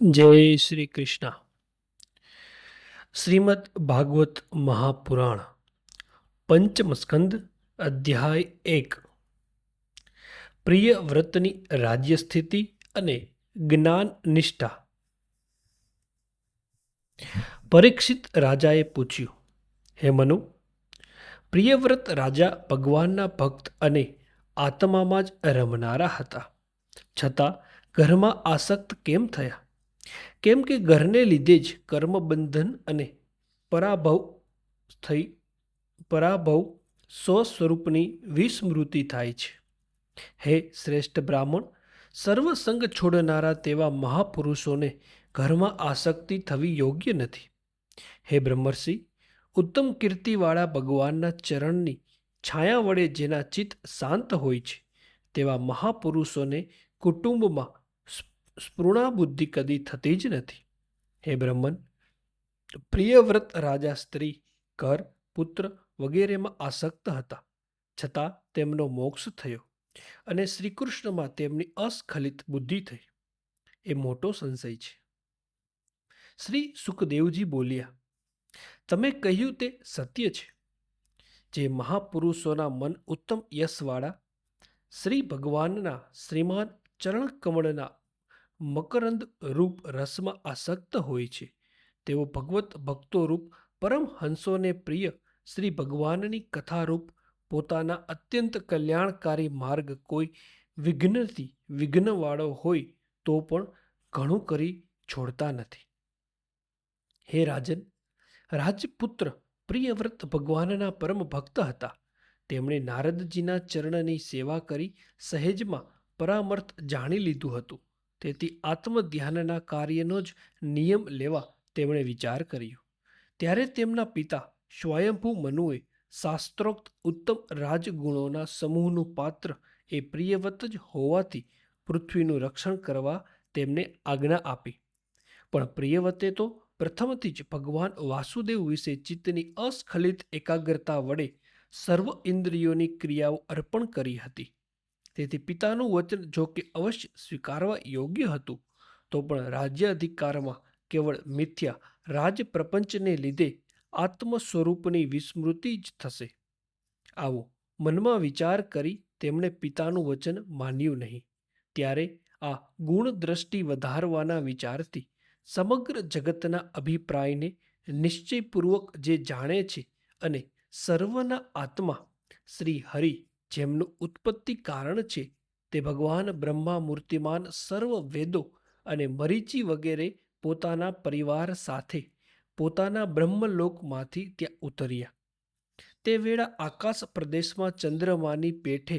જય શ્રી કૃષ્ણ. શ્રીમદ ભાગવત મહાપુરાણ, પંચમ સ્કંદ, અધ્યાય એક. પ્રિય વ્રતની રાજ્ય સ્થિતિ અને જ્ઞાન નિષ્ઠા પરીક્ષિત રાજાએ પૂછ્યું, હે મનુ પ્રિયવ્રત રાજા ભગવાનના ભક્ત અને આત્મામાં જ રમનારા હતા. છતાં ઘરમાં આસક્ત કેમ થયા? કેમ કે ઘરને લીધે જ કર્મબંધન અને પરાભવ થઈ, પરાભવ સ્વસ્વરૂપની વિસ્મૃતિ થાય છે. હે શ્રેષ્ઠ બ્રાહ્મણ સર્વસંગ છોડનારા તેવા મહાપુરુષોને ઘરમાં આસક્તિ થવી યોગ્ય નથી. હે બ્રહ્મર્ષિ, ઉત્તમ કીર્તિવાળા ભગવાનના ચરણની છાયા વડે જેના ચિત્ત શાંત હોય છે, તેવા મહાપુરુષોને કુટુંબમાં સ્પૃણા બુદ્ધિ કદી થતી જ નથી. હે બ્રહ્મન, પ્રિયવ્રત રાજા સ્ત્રી, ઘર, પુત્ર વગેરેમાં આસક્ત હતા. છતાં તેમનો મોક્ષ થયો અને શ્રીકૃષ્ણમાં તેમની અસ્ખલિત બુદ્ધિ થઈ. એ મોટો સંશય છે. શ્રી સુખદેવજી બોલ્યા, તમે કહ્યું તે સત્ય છે. જે મહાપુરુષોના મન ઉત્તમ યશવાળા, શ્રી ભગવાનના શ્રીમાન ચરણ કમળના મકરંદ રૂપ રસમાં આસક્ત હોય છે. તેઓ ભગવત ભક્તો રૂપ પરમહંસોને પ્રિય, શ્રી ભગવાનની કથારૂપ, પોતાના અત્યંત કલ્યાણકારી માર્ગ કોઈ વિઘ્નથી વિઘ્નવાળો હોય તો પણ ઘણું કરી છોડતા નથી. હે રાજન, રાજપુત્ર પ્રિયવ્રત ભગવાનના પરમ ભક્ત હતા. તેમણે નારદજીના ચરણની સેવા કરી સહેજમાં પરામર્થ જાણી લીધું હતું. તેથી આત્મધ્યાનના કાર્યનો જ નિયમ લેવા તેમણે વિચાર કર્યો. ત્યારે તેમના પિતા સ્વયંભૂ મનુએ શાસ્ત્રોક્ત ઉત્તમ રાજગુણોના સમૂહનું પાત્ર એ પ્રિયવત જ હોવાથી પૃથ્વીનું રક્ષણ કરવા તેમને આજ્ઞા આપી. પણ પ્રિયવતે તો પ્રથમથી જ ભગવાન વાસુદેવ વિશે ચિત્તની અસ્ખલિત એકાગ્રતા વડે સર્વ ઇન્દ્રિયોની ક્રિયાઓ અર્પણ કરી હતી. તેથી પિતાનું વચન જો કે અવશ્ય સ્વીકારવા યોગ્ય હતું. તો પણ રાજ્ય અધિકારમાં કેવળ મિથ્યા રાજ પ્રપંચને લીધે આત્મ સ્વરૂપની વિસ્મૃતિ જ થશે. આવો મનમાં વિચાર કરી તેમણે પિતાનું વચન માન્યું નહીં. ત્યારે આ ગુણ દ્રષ્ટિ વધારવાના વિચારથી સમગ્ર જગતના અભિપ્રાયને નિશ્ચયપૂર્વક જે જાણે છે અને સર્વના આત્મા શ્રી હરિ જેમનું ઉત્પત્તિ કારણ છે તે ભગવાન બ્રહ્મા મૂર્તિમાન સર્વ વેદો અને મરીચી વગેરે પોતાના પરિવાર સાથે, પોતાના બ્રહ્મલોકમાંથી ત્યાં ઉતર્યા. તે વેળા આકાશ પ્રદેશમાં ચંદ્રમાની પેઠે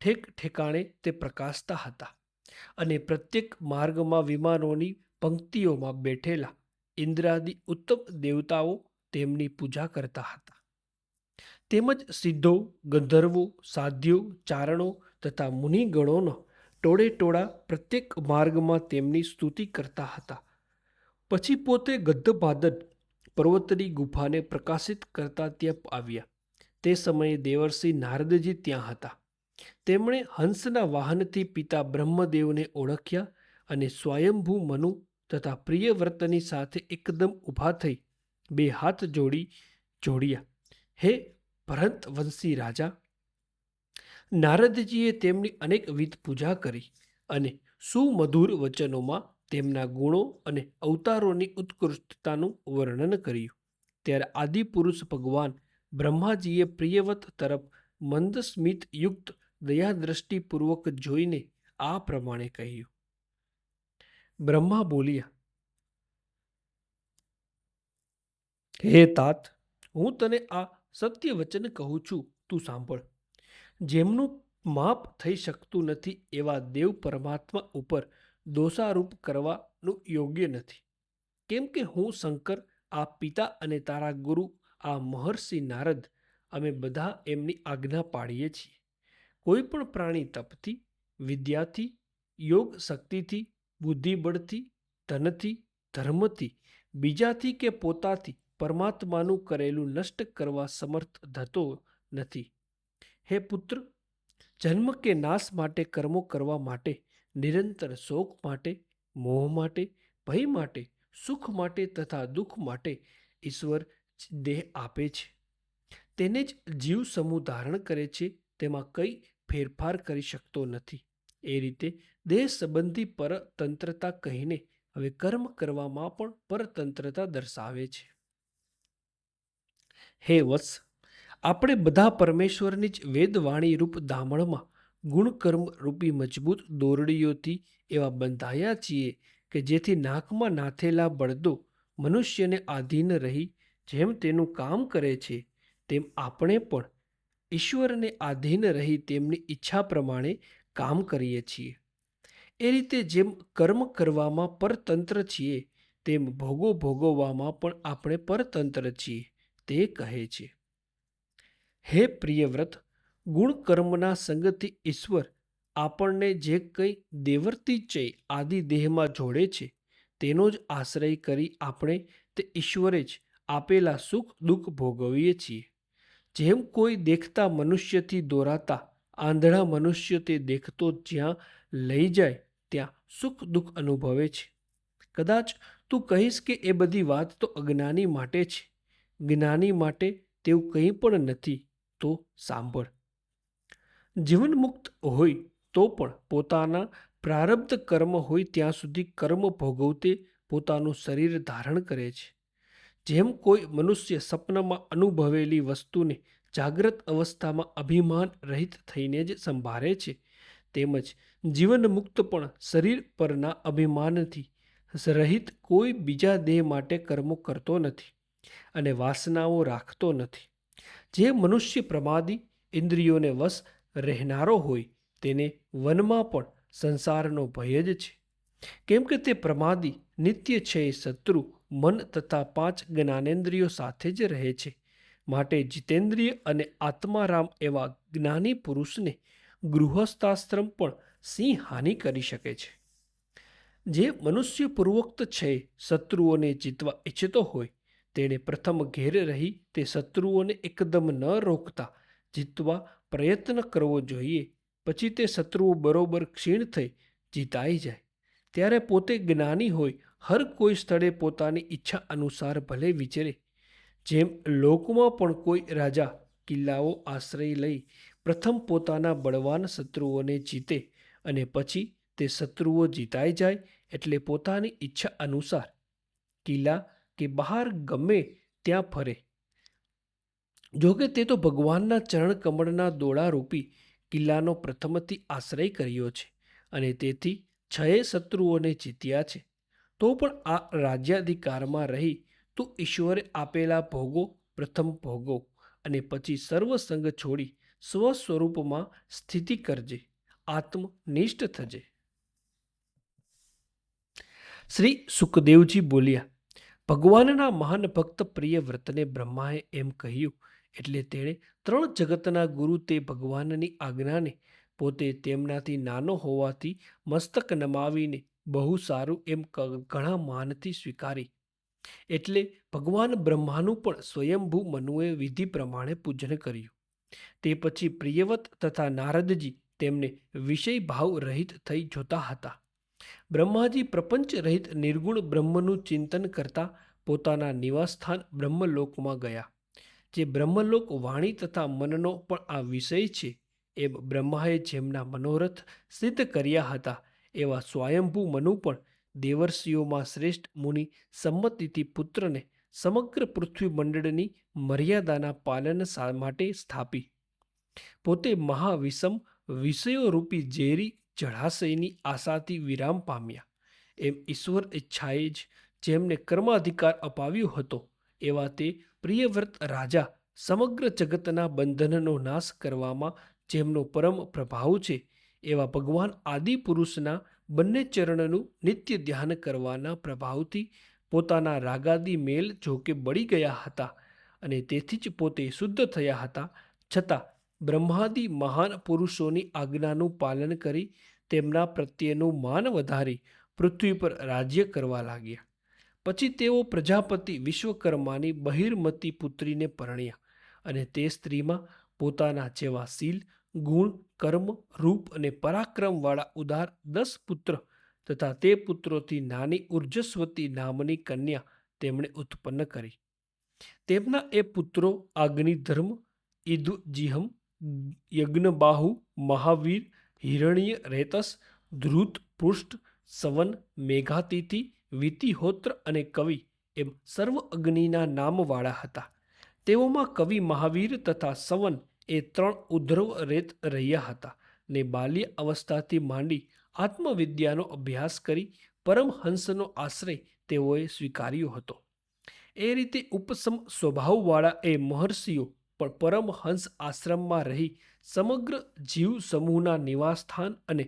ઠેક ઠેકાણે તે પ્રકાશતા હતા અને પ્રત્યેક માર્ગમાં વિમાનોની પંક્તિઓમાં બેઠેલા ઇન્દ્રાદિ ઉત્તમ દેવતાઓ તેમની પૂજા કરતા હતા. તેમજ સિદ્ધો, ગંધર્વો, સાધ્યો, ચારણો તથા મુનિગણોનો ટોળે ટોળા પ્રત્યેક માર્ગમાં તેમની સ્તુતિ કરતા હતા. પછી પોતે ગદ્ધપાદન પર્વતની ગુફાને પ્રકાશિત કરતા ત્યાં આવ્યા. તે સમયે દેવર્ષિ નારદજી ત્યાં હતા. તેમણે હંસના વાહનથી પિતા બ્રહ્મદેવને ઓળખ્યા અને સ્વયંભૂ મનુ તથા પ્રિયવ્રતની સાથે એકદમ ઊભા થઈ બે હાથ જોડી જોડ્યા. હે ભરત વંશી રાજા નારદજીએ તેમની અનેકવિધ પૂજા કરી અને સુમધુર વચનોમાં તેમના ગુણો અને અવતારોની ઉત્કૃષ્ટતાનું વર્ણન કર્યું. ત્યારે આદિપુરુષ ભગવાન બ્રહ્માજીએ પ્રિયવત તરફ મંદ સ્મિત યુક્ત દયાદ્રષ્ટિપૂર્વક જોઈને આ પ્રમાણે કહ્યું. બ્રહ્મા બોલ્યા, હે તાત, હું તને આ સત્ય વચન કહું છું, તું સાંભળ. જેમનું માપ થઈ શકતું નથી એવા દેવ પરમાત્મા ઉપર દોષારૂપ કરવાનું યોગ્ય નથી. કેમ કે હું શંકર આ પિતા અને તારા ગુરુ, આ મહર્ષિ નારદ, અમે બધા એમની આજ્ઞા પાડીએ છીએ. કોઈ પણ પ્રાણી તપથી, વિદ્યાથી, યોગ શક્તિથી, બુદ્ધિબળથી, ધનથી, ધર્મથી, બીજાથી કે પોતાથી પરમાત્માનું કરેલું નષ્ટ કરવા સમર્થ થતો નથી. હે પુત્ર, જન્મ કે નાશ માટે કર્મો કરવા માટે, નિરંતર શોક માટે, મોહ માટે, ભય માટે, સુખ માટે તથા દુઃખ માટે ઈશ્વર દેહ આપે છે. તેને જ જીવ સમૂહ ધારણ કરે છે, તેમાં કંઈ ફેરફાર કરી શકતો નથી. એ રીતે દેહ સંબંધી પરતંત્રતા કહીને હવે કર્મ કરવામાં પણ પરતંત્રતા દર્શાવે છે. હે વત્સ, આપણે બધા પરમેશ્વરની જ વેદવાણી રૂપ દામણમાં ગુણકર્મ રૂપી મજબૂત દોરડીઓથી એવા બંધાયા છીએ કે જેથી નાકમાં નાથેલા બળદો મનુષ્યને આધીન રહી જેમ તેનું કામ કરે છે, તેમ આપણે પણ ઈશ્વરને આધીન રહી તેમની ઈચ્છા પ્રમાણે કામ કરીએ છીએ. એ રીતે જેમ કર્મ કરવામાં પરતંત્ર છીએ, તેમ ભોગો ભોગવવામાં પણ આપણે પરતંત્ર છીએ. તે કહે છે, હે પ્રિયવ્રત ગુણ કર્મના સંગથી ઈશ્વર આપણને જે કંઈ દેવર્તી ચય આદિ દેહમાં જોડે છે, તેનો જ આશ્રય કરી આપણે તે ઈશ્વરે જ આપેલા સુખ દુઃખ ભોગવીએ છીએ. જેમ કોઈ દેખતા મનુષ્યથી દોરાતા આંધળા મનુષ્ય તે દેખતો જ્યાં લઈ જાય ત્યાં સુખ દુઃખ અનુભવે છે. કદાચ તું કહીશ કે એ બધી વાત તો અજ્ઞાની માટે છે. જ્ઞાની માટે તેવું કંઈ પણ નથી, તો સાંભળ. જીવન મુક્ત હોય તો પણ પોતાના પ્રારબ્ધ કર્મ હોય ત્યાં સુધી કર્મ ભોગવતે પોતાનું શરીર ધારણ કરે છે. જેમ કોઈ મનુષ્ય સપનામાં અનુભવેલી વસ્તુને જાગ્રત અવસ્થામાં અભિમાન રહિત થઈને જ સંભાળે છે, તેમજ જીવન મુક્ત પણ શરીર પરના અભિમાનથી રહિત કોઈ બીજા દેહ માટે કર્મો કરતો નથી. અને વાસનાઓ રાખતો નથી. જે મનુષ્ય પ્રમાદી ઇન્દ્રિયોને વશ રહેનારો હોય, તેને વનમાં પણ સંસારનો ભય જ છે. કેમ કે તે પ્રમાદી નિત્ય છે એ શત્રુ, મન તથા પાંચ જ્ઞાનેન્દ્રિયો સાથે જ રહે છે. માટે જીતેન્દ્રિય અને આત્મારામ એવા જ્ઞાની પુરુષને ગૃહસ્થાશ્રમ પણ સિંહ હાનિ કરી શકે છે. જે મનુષ્ય પૂર્વોક્ત છે, શત્રુઓને જીતવા ઈચ્છતો હોય તેણે પ્રથમ ઘેર રહી તે શત્રુઓને એકદમ ન રોકતા જીતવા પ્રયત્ન કરવો જોઈએ. પછી તે શત્રુઓ બરોબર ક્ષીણ થઈ જીતાઈ જાય. ત્યારે પોતે જ્ઞાની હોય, હર કોઈ સ્થળે પોતાની ઈચ્છા અનુસાર ભલે વિચરે. જેમ લોકમાં પણ કોઈ રાજા કિલ્લાઓ આશ્રય લઈ પ્રથમ પોતાના બળવાન શત્રુઓને જીતે અને પછી તે શત્રુઓ જીતાઈ જાય એટલે પોતાની ઈચ્છા અનુસાર કિલ્લા કે બહાર ગમે ત્યાં ફરે. જોકે તે તો ભગવાનના ચરણ કમળના દોડારૂપી કિલ્લાનો પ્રથમથી આશ્રય કર્યો છે અને તેથી છએ શત્રુઓને જીત્યા છે. તો પણ આ રાજ્યાધિકારમાં રહી તો ઈશ્વરે આપેલા ભોગો પ્રથમ ભોગો અને પછી સર્વસંગ છોડી સ્વ સ્વરૂપમાં સ્થિતિ કરજે, આત્મનિષ્ઠ થજે. શ્રી સુખદેવજી બોલ્યા ભગવાનના મહાન ભક્ત પ્રિય વ્રતને બ્રહ્માએ એમ કહ્યું, એટલે તેણે ત્રણ જગતના ગુરુ તે ભગવાનની આજ્ઞાને પોતે તેમનાથી નાનો હોવાથી મસ્તક નમાવીને બહુ સારું એમ ઘણા માનથી સ્વીકારી. એટલે ભગવાન બ્રહ્માનું પણ સ્વયંભૂ મનુએ વિધિ પ્રમાણે પૂજન કર્યું. તે પછી પ્રિયવત તથા નારદજી તેમને વિષય ભાવ રહિત થઈ જોતા હતા. બ્રહ્માજી પ્રપંચ રહિત નિર્ગુણ બ્રહ્મનું ચિંતન કરતા પોતાના નિવાસસ્થાન બ્રહ્મલોકમાં ગયા. જે બ્રહ્મલોક વાણી તથા મનનો પણ આ વિષય છે, એમ બ્રહ્માએ જેમના મનોરથ સિદ્ધ કર્યા હતા, એવા સ્વયંભૂ મનુ પણ દેવર્ષિઓમાં શ્રેષ્ઠ મુનિ સંમતિથી પુત્રને સમગ્ર પૃથ્વી મંડળની મર્યાદાના પાલન માટે સ્થાપી. પોતે મહાવિષમ વિષયોરૂપી ઝેરી જળાશયની આશાથી વિરામ પામ્યા. એમ ઈશ્વર ઈચ્છાએ જ જેમને કર્માધિકાર અપાવ્યો હતો, એવા તે પ્રિયવ્રત રાજા સમગ્ર જગતના બંધનનો નાશ કરવામાં જેમનો પરમ પ્રભાવ છે, એવા ભગવાન આદિ પુરુષના બંને ચરણનું નિત્ય ધ્યાન કરવાના પ્રભાવથી પોતાના રાગાદી મેલ જોકે બળી ગયા હતા અને તેથી જ પોતે શુદ્ધ થયા હતા, છતાં બ્રહ્માદિ મહાન પુરુષોની આજ્ઞાનું પાલન કરી તેમના પ્રત્યેનું માન વધારી પૃથ્વી પર રાજ્ય કરવા લાગ્યા. પછી તેઓ પ્રજાપતિ વિશ્વકર્માની બહિર્મતી પુત્રીને પરણ્યા અને તે સ્ત્રીમાં પોતાના જેવા શીલ, ગુણ, કર્મ, રૂપ અને પરાક્રમવાળા ઉદાર દસ પુત્ર તથા તે પુત્રોથી નાની ઉર્જસ્વતી નામની કન્યા તેમણે ઉત્પન્ન કરી. તેમના એ પુત્રો અગ્નિધર્મ ઇદુજીહમ યજ્ઞબાહુ, મહાવીર, હિરણ્ય રેતસ ધ્રુત પૃષ્ઠ સવન, મેઘાતિથિ વિતિહોત્ર અને કવિ એમ સર્વ અગ્નિના નામવાળા હતા. તેઓમાં કવિ મહાવીર તથા સવન એ ત્રણ ઉદ્ધવ રેત રહ્યા હતા ને બાલ્ય અવસ્થાથી માંડી આત્મવિદ્યાનો અભ્યાસ કરી પરમહંસનો આશ્રય તેઓએ સ્વીકાર્યો હતો. એ રીતે ઉપસમ સ્વભાવવાળા એ મહર્ષિઓ પણ પરમહંસ આશ્રમમાં રહી સમગ્ર જીવ સમૂહના નિવાસસ્થાન અને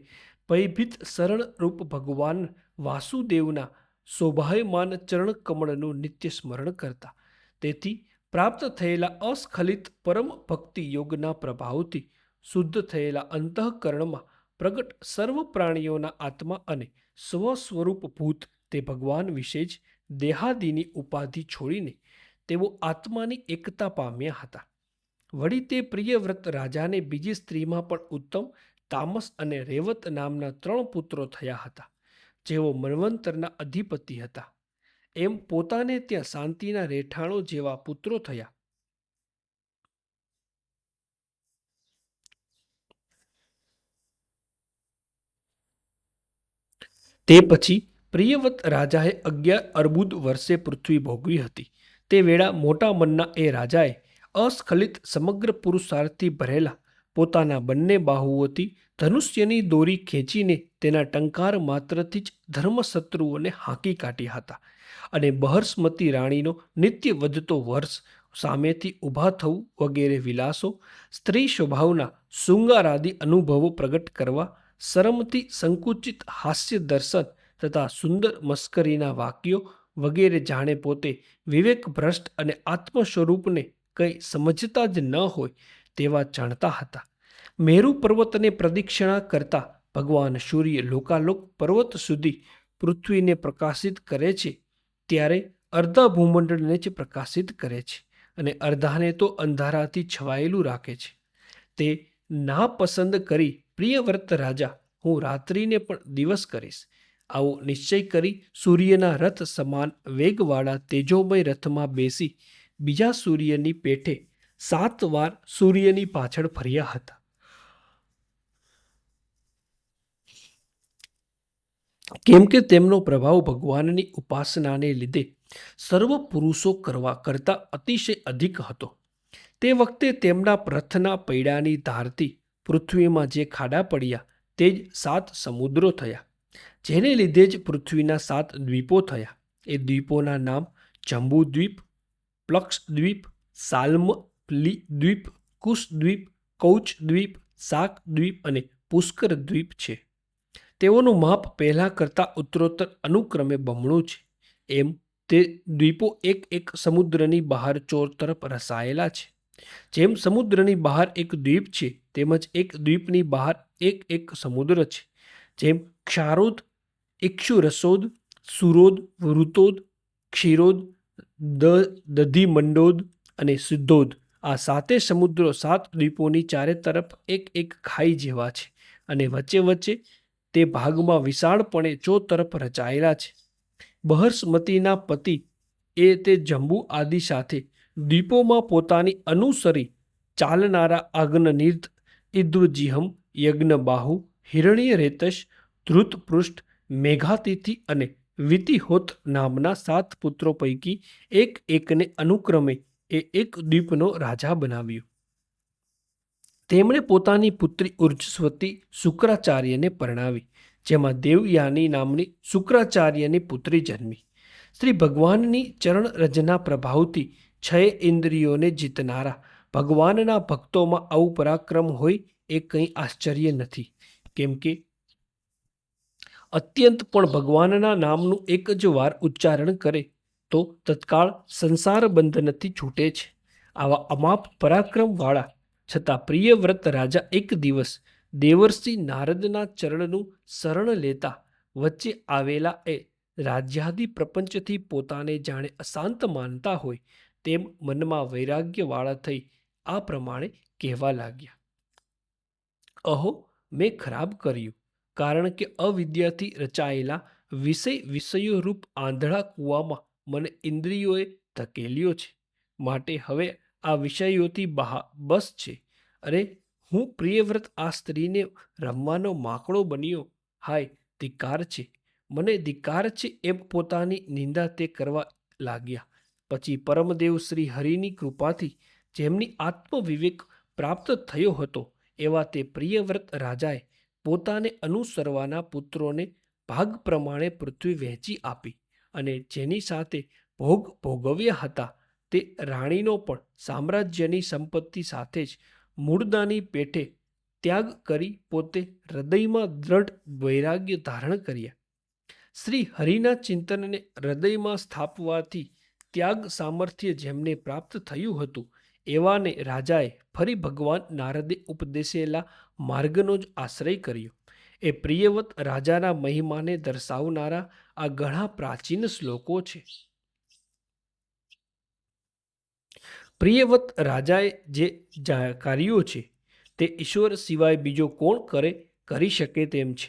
ભયભીત શરણરૂપ ભગવાન વાસુદેવના શોભાયમાન ચરણ કમળનું નિત્ય સ્મરણ કરતા. તેથી પ્રાપ્ત થયેલા અસ્ખલિત પરમ ભક્તિ યોગના પ્રભાવથી શુદ્ધ થયેલા અંતઃકરણમાં પ્રગટ સર્વ પ્રાણીઓના આત્મા અને સ્વ ભૂત તે ભગવાન વિશે જ દેહાદિની ઉપાધિ છોડીને તેઓ આત્માની એકતા પામ્યા હતા. વળી તે પ્રિયવ્રત રાજાને બીજી સ્ત્રીમાં પણ ઉત્તમ તામસ અને રેવત નામના ત્રણ પુત્રો થયા હતા. જેઓ મન્વંતરના અધિપતિ હતા. એમ પોતાને ત્યાં શાંતિના રહેઠાણો જેવા પુત્રો થયા. તે પછી પ્રિયવત રાજાએ અગિયાર અર્બુદ વર્ષે પૃથ્વી ભોગવી હતી. તે વેળા મોટા મનના એ રાજાએ અસ્ખલિત સમગ્ર પુરુષાર્થથી ભરેલા પોતાના બંને બાહુઓથી ધનુષ્યની દોરી ખેંચીને તેના ટંકાર માત્રથી જ ધર્મશત્રુઓને હાંકી કાઢ્યા હતા અને બહર્ષમતી રાણીનો નિત્ય વધતો વર્ષ સામેથી ઊભા થવું વગેરે વિલાસો, સ્ત્રી સ્વભાવના શૃંગારાદિ અનુભવો પ્રગટ કરવા, શરમથી સંકુચિત હાસ્ય દર્શન તથા સુંદર મસ્કરીના વાક્યો વગેરે જાણે પોતે વિવેક ભ્રષ્ટ અને આત્મ સ્વરૂપને કંઈ સમજતા જ ન હોય તેવા જાણતા હતા. મેરુ પર્વતને પ્રદક્ષિણા કરતા ભગવાન સૂર્ય લોકાલોક પર્વત સુધી પૃથ્વીને પ્રકાશિત કરે છે, ત્યારે અર્ધા ભૂમંડળને જ પ્રકાશિત કરે છે અને અર્ધાને તો અંધારાથી છવાયેલું રાખે છે. તે ના પસંદ કરી, પ્રિયવ્રત રાજા, હું રાત્રિને પણ દિવસ કરીશ. આવો નિશ્ચય કરી સૂર્યના રથ સમાન વેગવાળા તેજોમય રથમાં બેસી બીજા સૂર્યની પેઠે સાત વાર સૂર્યની પાછળ ફર્યા હતા. કેમ કે તેમનો પ્રભાવ ભગવાનની ઉપાસનાને લીધે સર્વ પુરુષો કરવા કરતા અતિશય અધિક હતો. તે વખતે તેમના પ્રથના પૈડાની ધારથી પૃથ્વીમાં જે ખાડા પડ્યા તે જ સાત સમુદ્રો થયા, જેને લીધે જ પૃથ્વીના સાત દ્વીપો થયા. એ દ્વીપોના નામ જંબુદ્વીપ, પ્લક્ષદ્વીપ, સાલ્મ દ્વીપ કુશ દ્વીપ કૌચ દ્વીપ શાક દ્વીપ અને પુષ્કર દ્વીપ છે. તેઓનું માપ પહેલાં કરતાં ઉત્તરોત્તર અનુક્રમે બમણું છે. એમ, તે દ્વીપો એક એક સમુદ્રની બહાર ચોર તરફ રસાયેલા છે. જેમ સમુદ્રની બહાર એક દ્વીપ છે, તેમજ એક દ્વીપની બહાર એક એક સમુદ્ર છે. જેમ ક્ષારોદ, ઇક્ષુરસોદ, સુરોદ, વૃતોદ, ક્ષીરોદ, દ, દધિમંડોદ અને સિદ્ધોદ. આ સાતે સમુદ્રો સાત દ્વીપોની ચારે તરફ એક એક ખાઈ જેવા છે અને વચ્ચે વચ્ચે તે ભાગમાં વિશાળપણે ચો તરફ રચાયેલા છે. બહર્ષમતીના પતિ એ તે જંબુ આદિ સાથે દ્વીપોમાં પોતાની અનુસરી ચાલનારા અગ્નનિર્ધ ઇદ્વજીહમ યજ્ઞબાહુ, હિરણ્ય રેતશ, ધૃતપૃષ્ઠ, મેઘાતિથિ અને વિતિહોત નામના સાત પુત્રો પૈકી એક એકને અનુક્રમે એ એક દ્વીપનો રાજા બનાવ્યો. તેમણે પોતાની પુત્રી ઉર્જસ્વતી શુક્રાચાર્યને પરણાવી, જેમાં દેવયાની નામની શુક્રાચાર્યની પુત્રી જન્મી. શ્રી ભગવાનની ચરણ રજના પ્રભાવથી છ ઇન્દ્રિયોને જીતનારા, ભગવાનના ભક્તોમાં આવું પરાક્રમ હોય એ કંઈ આશ્ચર્ય નથી. કેમ કે અત્યંત પણ ભગવાનના નામનું એક જ વાર ઉચ્ચારણ કરે તો તત્કાળ સંસાર બંધનથી છૂટે છે. આવા અમાપ પરાક્રમવાળા, છતાં પ્રિયવ્રત રાજા એક દિવસ દેવર્ષિ નારદના ચરણનું શરણ લેતા વચ્ચે આવેલા એ રાજ્યાદિ પ્રપંચથી પોતાને જાણે અશાંત માનતા હોય તેમ મનમાં વૈરાગ્યવાળા થઈ આ પ્રમાણે કહેવા લાગ્યા. અહો, મેં ખરાબ કર્યું, કારણ કે અવિદ્યાથી રચાયેલા વિષય વિષયો રૂપ આંધળા કૂવામાં મને ઇન્દ્રિયોએ ધકેલ્યો છે. માટે હવે આ વિષયોથી બહા, બસ છે. અરે, હું પ્રિયવ્રત આ સ્ત્રીને રમવાનો માકડો બન્યો. હાય ધિકાર છે. મને ધિકાર છે એમ પોતાની નિંદા તે કરવા લાગ્યા. પછી પરમદેવ શ્રી હરિની કૃપાથી જેમની આત્મવિવેક પ્રાપ્ત થયો હતો, એવા તે પ્રિયવ્રત રાજાએ પોતાને અનુસરવાના પુત્રોને ભાગ પ્રમાણે પૃથ્વી વહેંચી આપી. અને જેની સાથે ભોગ ભોગવ્યા હતા તે રાણીનો પણ સામ્રાજ્યની સંપત્તિ સાથે જ મૂળદાની પેઠે ત્યાગ કરી પોતે હૃદયમાં દ્રઢ વૈરાગ્ય ધારણ કર્યા. શ્રી હરિના ચિંતનને હૃદયમાં સ્થાપવાથી ત્યાગ સામર્થ્ય જેમને પ્રાપ્ત થયું હતું, એવાને રાજાએ ફરી ભગવાન નારદે ઉપદેશેલા માર્ગનો જ આશ્રય કર્યો. એ પ્રિયવત રાજાના મહિમાને દર્શાવનારા આ ઘણા પ્રાચીન શ્લોકો છે. પ્રિયવત રાજાએ જે કાર્યો છે તે ઈશ્વર સિવાય બીજો કોણ કરે, કરી શકે તેમ છે.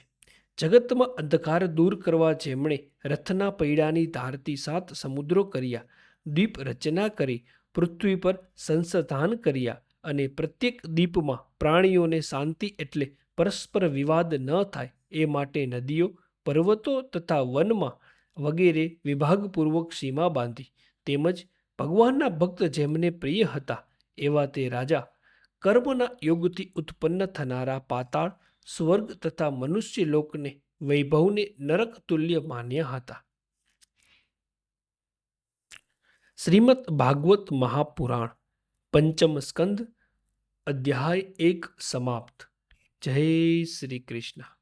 જગતમાં અંધકાર દૂર કરવા જેમણે રથના પૈડાની ધારતી સાત સમુદ્રો કર્યા દ્વીપ રચના કરી, પૃથ્વી પર સંસધાન કર્યા અને પ્રત્યેક દ્વીપમાં પ્રાણીઓને શાંતિ એટલે પરસ્પર વિવાદ ન થાય એ માટે નદીઓ, પર્વતો તથા વનમાં વગેરે વિભાગપૂર્વક સીમા બાંધી તેમજ ભગવાનના ભક્ત જેમને પ્રિય હતા એવા તે રાજા કર્મના યોગથી ઉત્પન્ન થનારા પાતાળ, સ્વર્ગ તથા મનુષ્ય લોકને વૈભવને નરક તુલ્ય માન્યા હતા. શ્રીમદ ભાગવત મહાપુરાણ પંચમ સ્કંદ, અધ્યાય એક સમાપ્ત. જય શ્રી કૃષ્ણ.